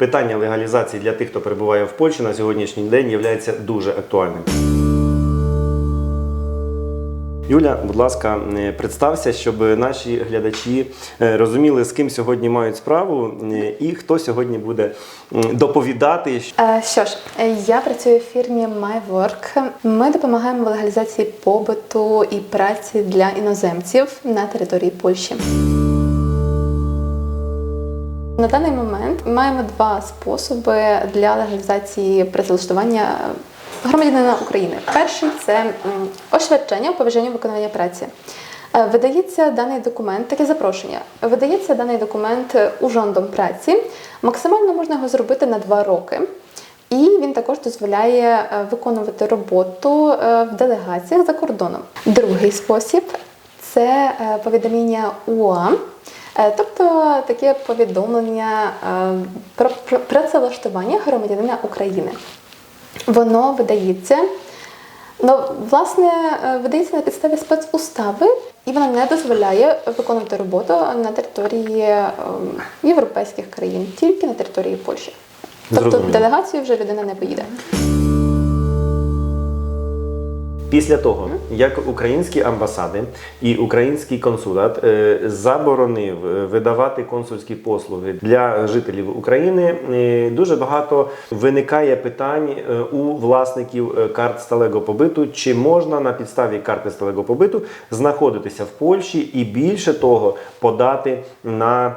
питання легалізації для тих, хто перебуває в Польщі на сьогоднішній день є дуже актуальним. Юля, будь ласка, е, представся, щоб наші глядачі е, розуміли, з ким сьогодні мають справу е, і хто сьогодні буде доповідати. Що ж, я працюю в фірмі MyWork. Ми допомагаємо в легалізації побуту і праці для іноземців на території Польщі. На даний момент маємо два способи для легалізації працевлаштування громадянина України. Перший це освідчення у поважанні виконання праці. Е, Видається даний документ, таке запрошення. Видається даний документ е, урządом праці. Максимально можна його зробити на два роки. І він також дозволяє е, виконувати роботу в делегаціях за кордоном. Другий спосіб це повідомлення УА, тобто таке повідомлення е, про працевлаштування громадянина України. Воно видається, ну, власне, е, видається на підставі спецустави, і воно не дозволяє виконувати роботу на території е, європейських країн, тільки на території Польщі. Тобто Зрозуміло. делегацію вже людина не поїде. Після того, як українські амбасади і український консулат е, заборонив е, видавати консульські послуги для жителів України, е, дуже багато виникає питань у власників карт сталego побиту, чи можна на підставі карти сталego побиту знаходитися в Польщі і більше того подати на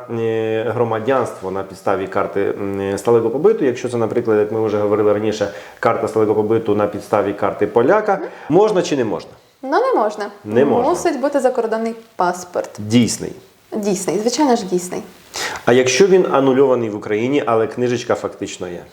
громадянство на підставі карти м, сталego побиту. Якщо це, наприклад, як ми вже говорили раніше, карта сталego побиту на підставі карти поляка, можна чи не можна? Ну не можна. Не можна. Мусить бути закордонний паспорт. Дійсний. Дійсний, звичайно ж, дійсний. А якщо він анульований в Україні, але книжечка фактично є.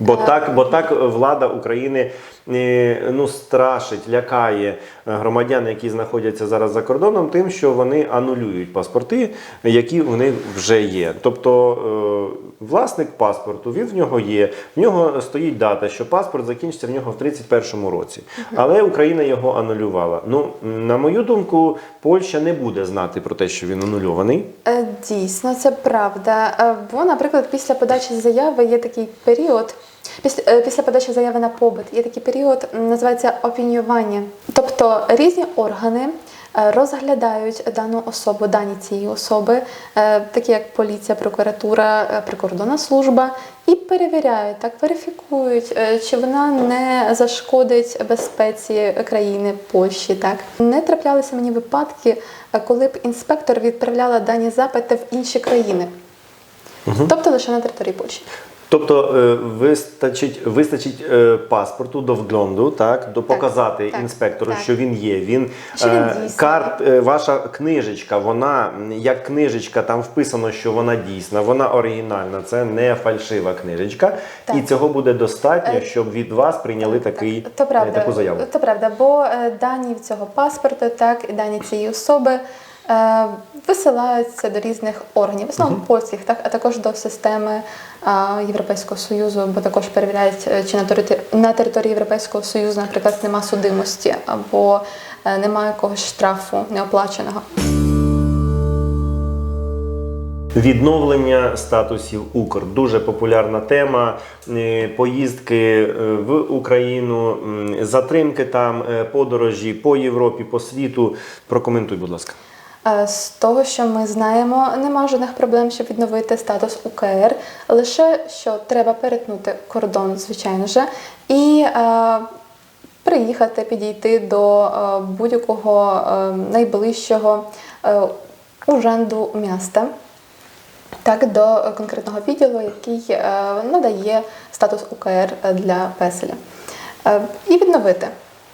Бо так, бо так влада України е, ну, страшить, лякає е, громадян, які знаходяться зараз за кордоном, тим, що вони анулюють паспорти, які в них вже є. Тобто е, власник паспорту, він в нього є, в нього стоїть дата, що паспорт закінчиться в нього в 31-му році. Але Україна його анулювала. Ну, на мою думку, Польща не буде знати про те, що він анульований. Е, Дійсно, це правда. Бо, наприклад, після подачі заяви є такий період. Після, е, після подачі заяви на побит є такий період, називається опінювання. Тобто різні органи е, розглядають дану особу, дані цієї особи, е, такі як поліція, прокуратура, прикордонна служба, і перевіряють, так верифікують, чи вона не зашкодить безпеці країни Польщі. Так не траплялися мені випадки, коли б інспектор відправляла дані запити в інші країни, тобто лише на території Польщі. Тобто е, вистачить, вистачить е, паспорту до вгляду, так, до показати так, інспектору, так. що він є. Він, Що він е, карт, е, ваша книжечка, вона як книжечка, там вписано, що вона дійсна, вона оригінальна, це не фальшива книжечка. Так. І цього буде достатньо, щоб від вас прийняли такий, То е, правда, таку заяву. То правда, бо дані цього паспорту, так і дані цієї особи висилаються до різних органів, в основному польських, так а також до системи е, Європейського союзу, бо також перевіряють, е, чи на території на території Європейського союзу, наприклад, нема судимості або е, немає якогось штрафу неоплаченого. Відновлення статусів Укр дуже популярна тема. Е, Поїздки е, в Україну, затримки там, е, подорожі по Європі, по світу. Прокоментуй, будь ласка. З того, що ми знаємо, нема жодних проблем, щоб відновити статус УКР. Лише що треба перетнути кордон, звичайно ж, і е, приїхати, підійти до е, будь-якого е, найближчого уженду міста. Так, до конкретного відділу, який е, надає статус УКР для песеля. Е, і відновити.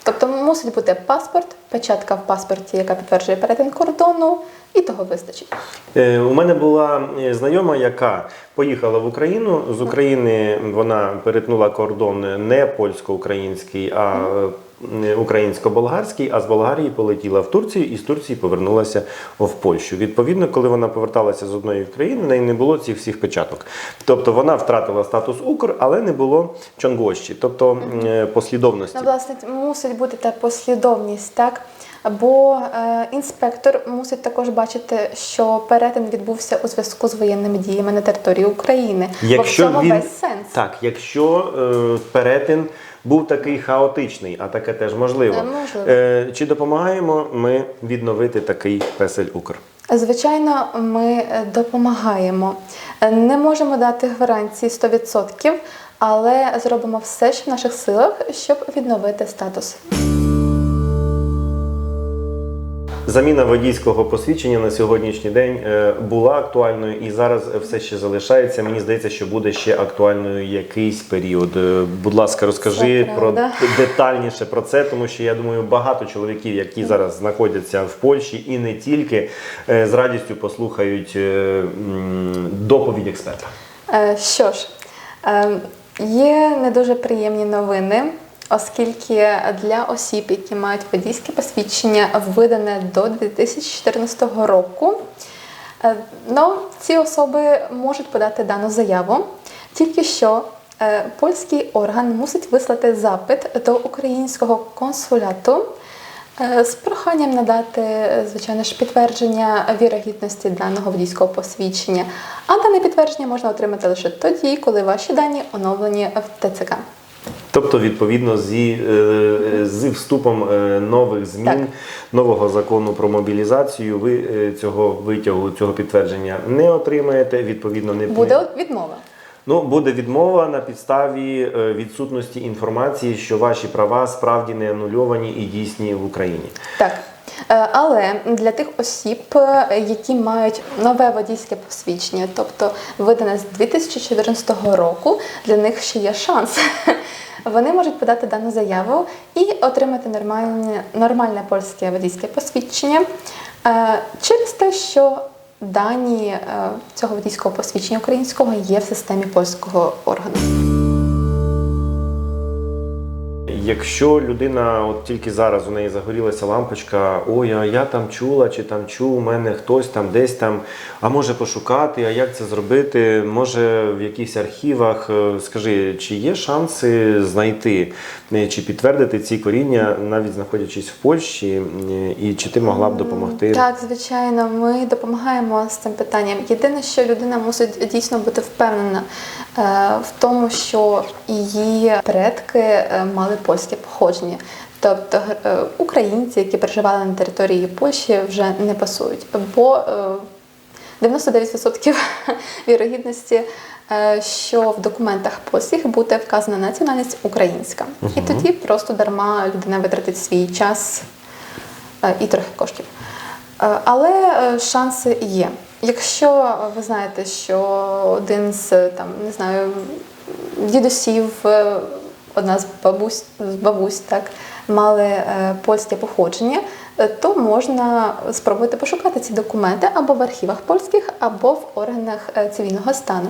Тобто мусить бути паспорт, печатка в паспорті, яка підтверджує перетин кордону, і того вистачить. Е, У мене була е, знайома, яка поїхала в Україну. З України вона перетнула кордон не польсько-український, а е, українсько-болгарський, а з Болгарії полетіла в Турцію і з Турції повернулася в Польщу. Відповідно, коли вона поверталася з одної країни, в неї не було цих всіх печаток. Тобто вона втратила статус Укр, але не було чонгощі, тобто послідовності. Ну, власне, мусить бути та послідовність, так? Бо е, інспектор мусить також бачити, що перетин відбувся у зв'язку з воєнними діями на території України. бо в цьому весь сенс. Так, якщо е, перетин був такий хаотичний, а таке теж можливо. Е, можливо. Е, чи допомагаємо ми відновити такий песель Укр? Звичайно, ми е, допомагаємо. Не можемо дати гарантії 100%, але зробимо все, що в наших силах, щоб відновити статус. Заміна водійського посвідчення на сьогоднішній день е, була актуальною і зараз все ще залишається. Мені здається, що буде ще актуальною якийсь період. Е, Будь ласка, розкажи Це про детальніше про це, тому що я думаю, багато чоловіків, які зараз знаходяться в Польщі і не тільки, е, з радістю послухають доповідь експерта. Що ж, е, є не дуже приємні новини, оскільки для осіб, які мають водійське посвідчення, видане до 2014 року, е, ну, ці особи можуть подати дану заяву. Тільки що е, польський орган мусить вислати запит до українського консуляту. Е, З проханням надати, звичайно ж, підтвердження вірогідності даного водійського посвідчення. А дане підтвердження можна отримати лише тоді, коли ваші дані оновлені в ТЦК. Тобто, відповідно, зі, е, з вступом е, нових змін, Так. нового закону про мобілізацію, ви е, цього витягу, цього підтвердження не отримаєте. Відповідно, не Буде відмова. Ну, буде відмова на підставі відсутності інформації, що ваші права справді не анульовані і дійсні в Україні. Так. Але для тих осіб, які мають нове водійське посвідчення, тобто видане з 2014 року, для них ще є шанс. Вони можуть подати дану заяву і отримати нормальне, нормальне польське водійське посвідчення е, через те, що дані е, цього водійського посвідчення українського є в системі польського органу. Якщо людина от тільки зараз у неї загорілася лампочка, ой, а я там чула, чи там чув, у мене хтось там десь там, а може пошукати, а як це зробити? Може в якихось архівах, Е, скажи, чи є шанси знайти е, чи підтвердити ці коріння, навіть знаходячись в Польщі, е, і чи ти могла б допомогти? Так, звичайно, ми допомагаємо з цим питанням. Єдине, що людина мусить дійсно бути впевнена в тому, що її предки е, мали польське походження. Тобто е, українці, які проживали на території Польщі, вже не пасують. Бо е, 99% вірогідності, е, що в документах польських буде вказана національність українська. І тоді просто дарма людина витратить свій час е, і трохи коштів. Е, Але е, шанси є. Якщо ви знаєте, що один з там не знаю дідусів, е, одна з бабусь з бабусь так мали е, польське походження, е, то можна спробувати пошукати ці документи або в архівах польських, або в органах цивільного стану.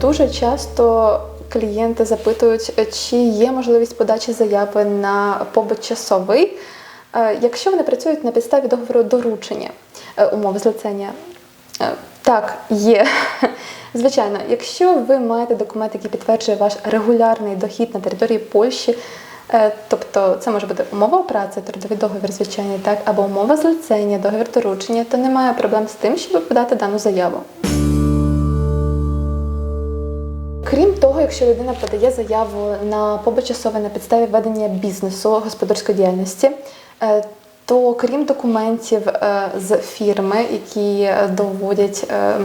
Дуже часто клієнти запитують, чи є можливість подачі заяви на побут часовий, якщо вони працюють на підставі договору доручення е, умови злицення. Е, Так, є. Звичайно, якщо ви маєте документ, який підтверджує ваш регулярний дохід на території Польщі, е, тобто це може бути умова праці, трудовий договір, звичайно, так, або умова злицення, договір доручення, то немає проблем з тим, щоб подати дану заяву. Крім того, якщо людина подає заяву на побочасове на підставі ведення бізнесу господарської діяльності, е, то крім документів е, з фірми, які е, доводять е,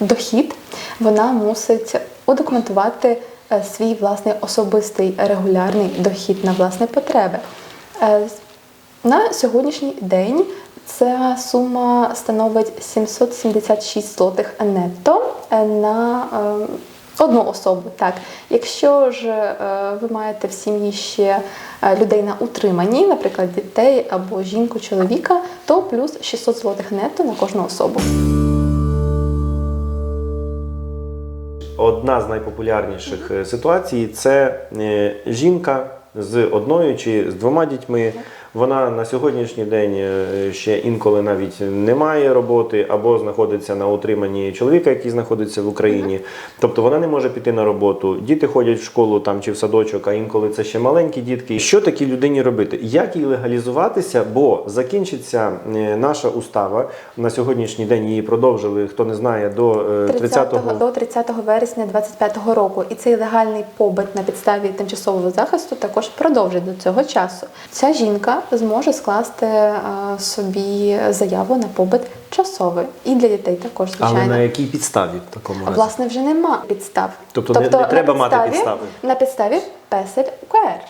дохід, вона мусить удокументувати е, свій власний особистий регулярний дохід на власні потреби. Е, На сьогоднішній день ця сума становить 776 злотих нетто е, на е, одну особу. Так, якщо ж е, ви маєте в сім'ї ще е, людей на утриманні, наприклад, дітей або жінку, чоловіка, то плюс 600 злотих нетто на кожну особу. Одна з найпопулярніших е, ситуацій це е, жінка з одною чи з двома дітьми. Вона на сьогоднішній день е, ще інколи навіть не має роботи або знаходиться на утриманні чоловіка, який знаходиться в Україні. Тобто вона не може піти на роботу. Діти ходять в школу там чи в садочок, а інколи це ще маленькі дітки. Що такій людині робити? Як їй легалізуватися? Бо закінчиться е, наша устава на сьогоднішній день. Її продовжили. Хто не знає, до е, 30 30-го до 30 вересня 25 року. І цей легальний побит на підставі тимчасового захисту також продовжить до цього часу. Ця жінка зможе скласти е, собі заяву на побит часовий і для дітей також, Але звичайно. на якій підставі в такому разі? Власне, вже нема підстав. Тобто не- не треба треба мати підстави? На підставі песель УКР.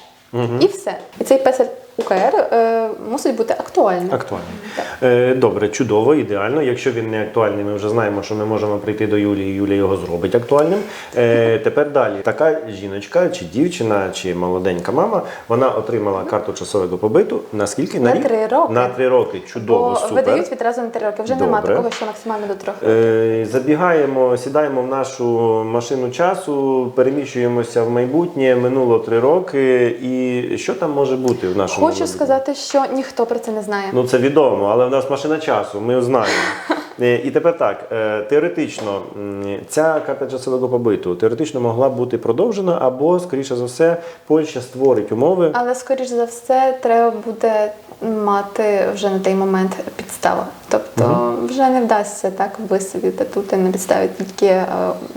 І все. І цей песель УКР е, мусить бути актуальним. Актуальний. Е, Добре, чудово, ідеально. Якщо він не актуальний, ми вже знаємо, що ми можемо прийти до Юлії, і Юлія його зробить актуальним. Е, Тепер далі. Така жіночка, чи дівчина, чи молоденька мама, вона отримала карту часового побиту. На скільки? На три роки. На три роки. Чудово, Бо супер. видають відразу на три роки. Вже нема такого, що максимально до трьох років. Е, Забігаємо, сідаємо в нашу машину часу, переміщуємося в майбутнє. Минуло три роки. І що там може бути в нашому Хочу сказати, що ніхто про це не знає. Ну це відомо, але в нас машина часу, ми знаємо. Е, І тепер так, е, теоретично, ця карта часового побиту теоретично могла бути продовжена, або, скоріше за все, Польща створить умови. Але скоріш за все треба буде мати вже на той момент підставу. Тобто вже не вдасться так висидіти тут на підставі тільки е,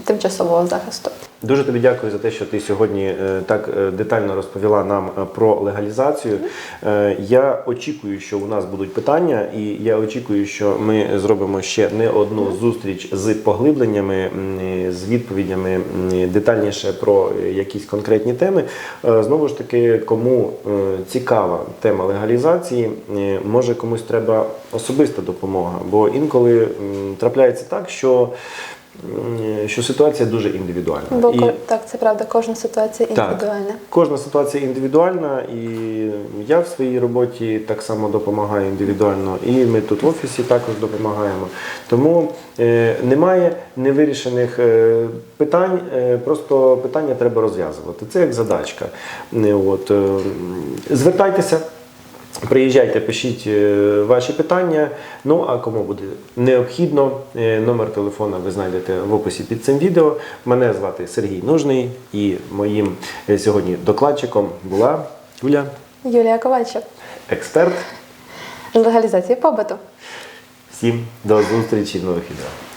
тимчасового захисту. Дуже тобі дякую за те, що ти сьогодні е, так е, детально розповіла нам е, про легалізацію. Я очікую, що у нас будуть питання, і я очікую, що ми зробимо ще не одну зустріч з поглибленнями, з відповідями детальніше про якісь конкретні теми. Знову ж таки, кому цікава тема легалізації, може комусь треба особиста допомога, бо інколи трапляється так, що що ситуація дуже індивідуальна. Бо І так, це правда, кожна ситуація Так. індивідуальна. кожна ситуація індивідуальна, і я в своїй роботі так само допомагаю індивідуально, і ми тут в офісі також допомагаємо. Тому е, немає невирішених е, питань, е, просто питання треба розв'язувати. Це як задачка. Е, От, е, звертайтеся. Приїжджайте, пишіть е, ваші питання. Ну а кому буде необхідно, е, номер телефона ви знайдете в описі під цим відео. Мене звати Сергій Нужний і моїм е, сьогодні докладчиком була Юля, Юлія Ковальчик експерт. з легалізації побиту. Всім до зустрічі в нових відео.